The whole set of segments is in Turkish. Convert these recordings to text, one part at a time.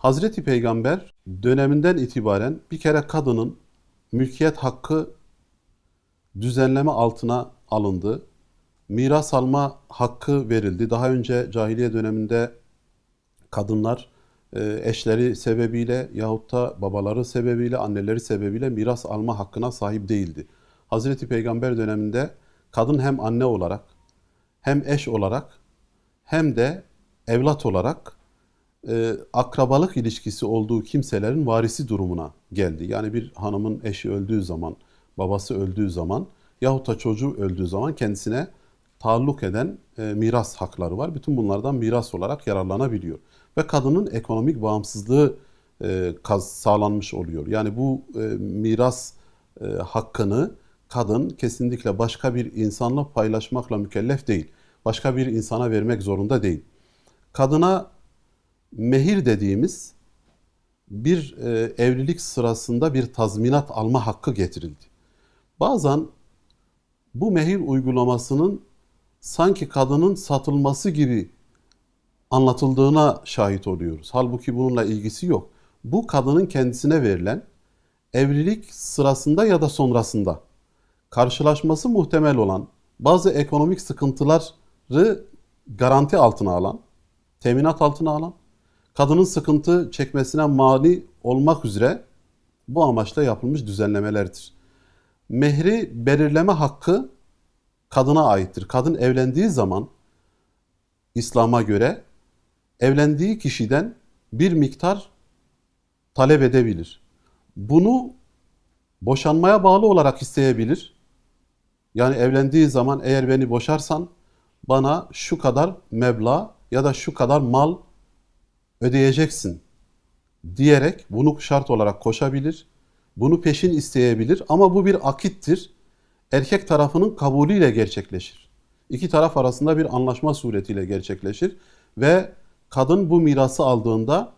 Hazreti Peygamber döneminden itibaren bir kere kadının mülkiyet hakkı düzenleme altına alındı. Miras alma hakkı verildi. Daha önce cahiliye döneminde kadınlar e, eşleri sebebiyle yahut da babaları sebebiyle, anneleri sebebiyle miras alma hakkına sahip değildi. Hazreti Peygamber döneminde kadın hem anne olarak hem eş olarak hem de evlat olarak e, akrabalık ilişkisi olduğu kimselerin varisi durumuna geldi. Yani bir hanımın eşi öldüğü zaman, babası öldüğü zaman yahut da çocuğu öldüğü zaman kendisine taalluk eden e, miras hakları var. Bütün bunlardan miras olarak yararlanabiliyor. Ve kadının ekonomik bağımsızlığı e, sağlanmış oluyor. Yani bu e, miras e, hakkını kadın kesinlikle başka bir insanla paylaşmakla mükellef değil. Başka bir insana vermek zorunda değil. Kadına mehir dediğimiz bir e, evlilik sırasında bir tazminat alma hakkı getirildi. Bazen bu mehir uygulamasının sanki kadının satılması gibi anlatıldığına şahit oluyoruz. Halbuki bununla ilgisi yok. Bu kadının kendisine verilen evlilik sırasında ya da sonrasında karşılaşması muhtemel olan bazı ekonomik sıkıntıları garanti altına alan, teminat altına alan, kadının sıkıntı çekmesine mani olmak üzere bu amaçla yapılmış düzenlemelerdir. Mehri belirleme hakkı kadına aittir. Kadın evlendiği zaman İslam'a göre evlendiği kişiden bir miktar talep edebilir. Bunu boşanmaya bağlı olarak isteyebilir. Yani evlendiği zaman eğer beni boşarsan bana şu kadar meblağ ya da şu kadar mal ödeyeceksin diyerek bunu şart olarak koşabilir. Bunu peşin isteyebilir ama bu bir akittir. Erkek tarafının kabulüyle gerçekleşir. İki taraf arasında bir anlaşma suretiyle gerçekleşir ve kadın bu mirası aldığında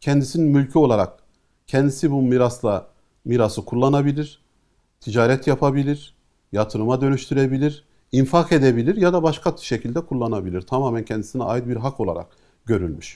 kendisinin mülkü olarak kendisi bu mirasla mirası kullanabilir, ticaret yapabilir, yatırıma dönüştürebilir, infak edebilir ya da başka şekilde kullanabilir. Tamamen kendisine ait bir hak olarak görülmüş.